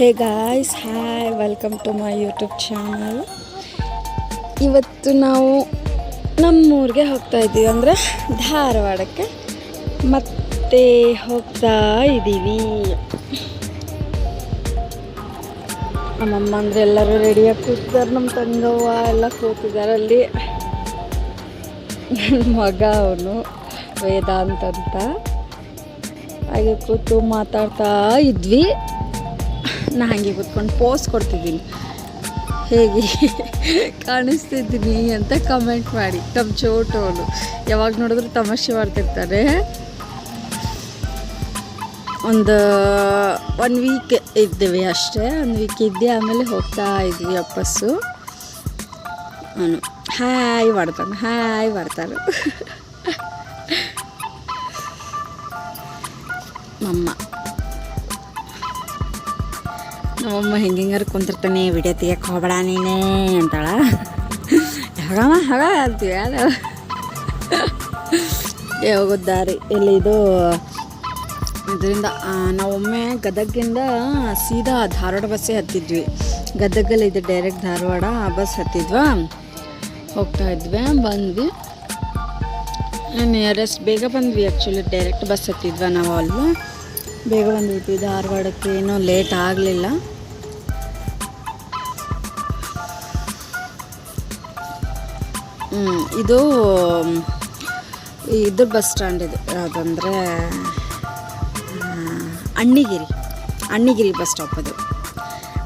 Hey guys, hi, welcome to my YouTube channel. ಇವತ್ತು ನಾವು ನಮ್ಮೂರಿಗೆ ಹೋಗ್ತಾ ಇದ್ದೀವಿ. ಅಂದರೆ ಧಾರವಾಡಕ್ಕೆ. ಮತ್ತೆ ಹೋಗ್ತಾ ಇದ್ದೀವಿ. ನಮ್ಮಮ್ಮ ಅಂದರೆ ಎಲ್ಲರೂ ರೆಡಿಯಾಗಿ ಕೂತಿದ್ದಾರೆ. ನಮ್ಮ ತಂಗವ್ವ ಎಲ್ಲ ಕೂತಿದ್ದಾರೆ ಅಲ್ಲಿ. ಮಗ ಅವನು, ವೇದಾಂತ ಅಂತ. ಹಾಗೆ ಕೂತು ಮಾತಾಡ್ತಾ ಇದ್ವಿ. ನಾ ಹಾಗೆ ಕೂತ್ಕೊಂಡು ಪೋಸ್ ಕೊಡ್ತಿದ್ದೀನಿ. ಹೇಗೆ? ಕಾಣಿಸ್ತಿದ್ದೀನಿ ಅಂತ ಕಮೆಂಟ್ ಮಾಡಿ. ತಮ್ಮ ಚೋಟೋಲು ಯಾವಾಗ ನೋಡಿದ್ರು ತಮಾಷೆ ಮಾಡ್ತಿರ್ತಾರೆ. ಒಂದು ಒನ್ ವೀಕ್ ಇದ್ದೇವೆ ಅಷ್ಟೇ. ಒಂದು ವೀಕ್ ಇದ್ದೆ, ಆಮೇಲೆ ಹೋಗ್ತಾ ಇದ್ವಿ ವಾಪಸ್ಸು. ಅವನು ಹಾಯ್ ಮಾಡ್ತಾನೆ. ಹಾಯ್ ಮಾಡ್ತಾನೆ. ನಮ್ಮಮ್ಮ ನಮ್ಮಮ್ಮ ಹಿಂಗೆ ಹಿಂಗಾರು ಕುಂತಿರ್ತಾನೆ ವಿಡಿಯೋ ತೆಗಿಯಕ್ಕೆ ಹೋಗಬೇಡ ನೀನೇ ಅಂತಾಳ. ಹಗಮ್ಮ ಹಗ ಅಂತೀವಿ, ಅದು. ಏ ಇಲ್ಲಿ ಇದು? ಇದರಿಂದ ನಾವೊಮ್ಮೆ ಗದಗಿಂದ ಸೀದಾ ಧಾರವಾಡ ಬಸ್ಸೇ ಹತ್ತಿದ್ವಿ. ಗದಗಲ್ಲಿ ಇದು ಡೈರೆಕ್ಟ್ ಧಾರವಾಡ ಆ ಬಸ್ ಹತ್ತಿದ್ವಾ. ಹೋಗ್ತಾ ಇದ್ವಿ, ಬಂದ್ವಿ. ನಿಯರೆಸ್ಟ್ ಬೇಗ ಬಂದ್ವಿ ಆ್ಯಕ್ಚುಲಿ ಡೈರೆಕ್ಟ್ ಬಸ್ ಹತ್ತಿದ್ವ ನಾವು ಅಲ್ವಾ ಬೇಗ ಬಂದ್ವಿ ಧಾರವಾಡಕ್ಕೆ ಏನೂ ಲೇಟ್ ಆಗಲಿಲ್ಲ. ಇದು ಇದು ಬಸ್ ಸ್ಟ್ಯಾಂಡ್ ಇದು. ಯಾವುದಂದ್ರೆ ಅಣ್ಣಿಗಿರಿ. ಅಣ್ಣಿಗಿರಿ ಬಸ್ ಸ್ಟಾಪ್ ಅದು.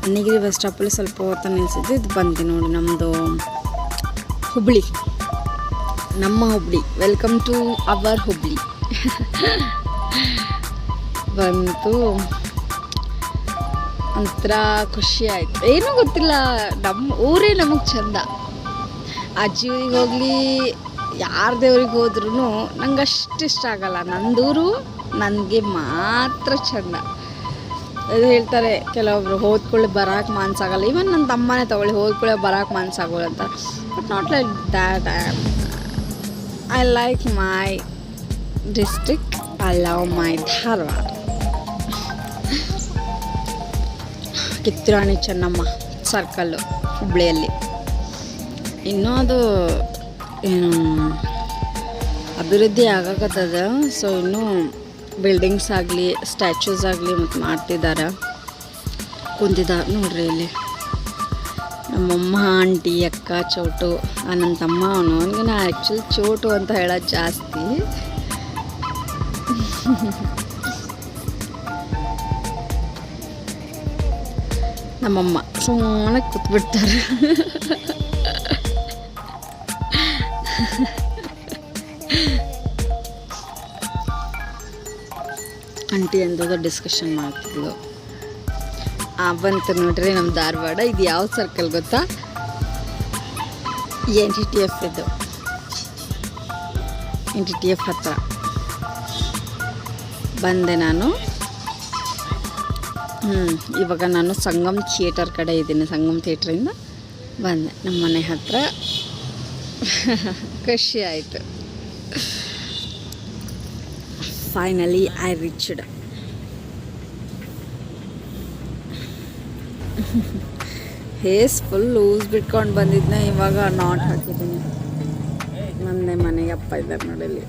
ಅಣ್ಣಿಗಿರಿ ಬಸ್ ಸ್ಟಾಪಲ್ಲಿ ಸ್ವಲ್ಪ ಹೊತ್ತು ನಿಲ್ಸಿದ್ದು, ಇದು ಬಂದ್ವಿ ನೋಡಿ ನಮ್ಮದು ಹುಬ್ಳಿ. ನಮ್ಮ Hubli. Welcome to our Hubli. ಬಂತು. ಒಂಥರ ಖುಷಿ ಆಯ್ತು. ಏನೂ ಗೊತ್ತಿಲ್ಲ, ನಮ್ಮ ಊರೇ ನಮಗೆ ಚಂದ. ಅಜ್ಜಿ ಹೋಗ್ಲಿ, ಯಾರ ದೇವ್ರಿಗೆ ಹೋದ್ರೂ ನಂಗೆ ಅಷ್ಟು ಇಷ್ಟ ಆಗಲ್ಲ. ನಂದೂರು ನನಗೆ ಮಾತ್ರ ಚೆಂದ. ಅದು ಹೇಳ್ತಾರೆ, ಕೆಲವೊಬ್ರು ಹೋದ್ಕೊಳ್ಳಿ ಬರೋಕೆ ಮನ್ಸಾಗಲ್ಲ ಈವನ್ ನನ್ನ ತಮ್ಮನೇ ತಗೊಳ್ಳಿ ಹೋದ್ಕೊಳ್ಳಿ ಬರೋಕೆ ಮನ್ಸಾಗೋಲ್ಲ ಅಂತ. But not like that I like my district I love my Dharwad Kittur Rani Chennamma circle ಹುಬ್ಳಿಯಲ್ಲಿ ಇನ್ನೂ ಅದು ಏನು, ಅಭಿವೃದ್ಧಿ ಆಗಕತ್ತದ. ಸೊ ಇನ್ನೂ ಬಿಲ್ಡಿಂಗ್ಸ್ ಆಗಲಿ ಸ್ಟ್ಯಾಚ್ಯೂಸ್ ಆಗಲಿ ಮತ್ತು ಮಾಡ್ತಿದ್ದಾರೆ ಕುಂತಿದ್ದಾರೆ ನೋಡ್ರಿ ಇಲ್ಲಿ. ನಮ್ಮಮ್ಮ, ಆಂಟಿ, ಅಕ್ಕ, ಚೋಟು ನನ್ನ ತಮ್ಮ ಅವನು ಅವನಿಗೆ ನಾ ಆ್ಯಕ್ಚುಲಿ ಚೋಟು ಅಂತ ಹೇಳೋದು ಜಾಸ್ತಿ. ನಮ್ಮಮ್ಮ ಸುಮ್ಮನೆ ಕೂತ್ಬಿಡ್ತಾರೆ. ಆಂಟಿ ಅಂದಾಗ ಡಿಸ್ಕಷನ್ ಮಾಡ್ತಿದ್ಲು. ಬಂತು ನೋಡ್ರಿ ನಮ್ಮ ಧಾರವಾಡ, ಇದು ಯಾವ ಸರ್ಕಲ್ ಗೊತ್ತಾ? ಎನ್ ಟಿ ಟಿ ಎಫ್ ಇದು. ಎನ್ ಟಿ ಟಿ ಎಫ್ ಹತ್ರ. ಬಂದೆ ನಾನು. ಹ್ಞೂ ಇವಾಗ ನಾನು ಸಂಗಮ್ ಥಿಯೇಟರ್ ಕಡೆ ಇದ್ದೀನಿ, ಸಂಗಮ್ ಥಿಯೇಟ್ರಿಂದ ಬಂದೆ. ನಮ್ಮ ಮನೆ ಹತ್ರ. ಖುಷಿ ಆಯಿತು. ಫೈನಲಿ ಐ ರಿಚ್ಡ್ ಹೇಸ್ ಫುಲ್ ಲೂಸ್ ಬಿಟ್ಕೊಂಡು ಬಂದಿದ್ನ, ಇವಾಗ ನಾಟ್ ಹಾಕಿದ್ದೀನಿ. ಮೊನ್ನೆ ಮನೆಗೆ ಅಪ್ಪ ಇದ್ದಾರೆ ನೋಡಲ್ಲಿ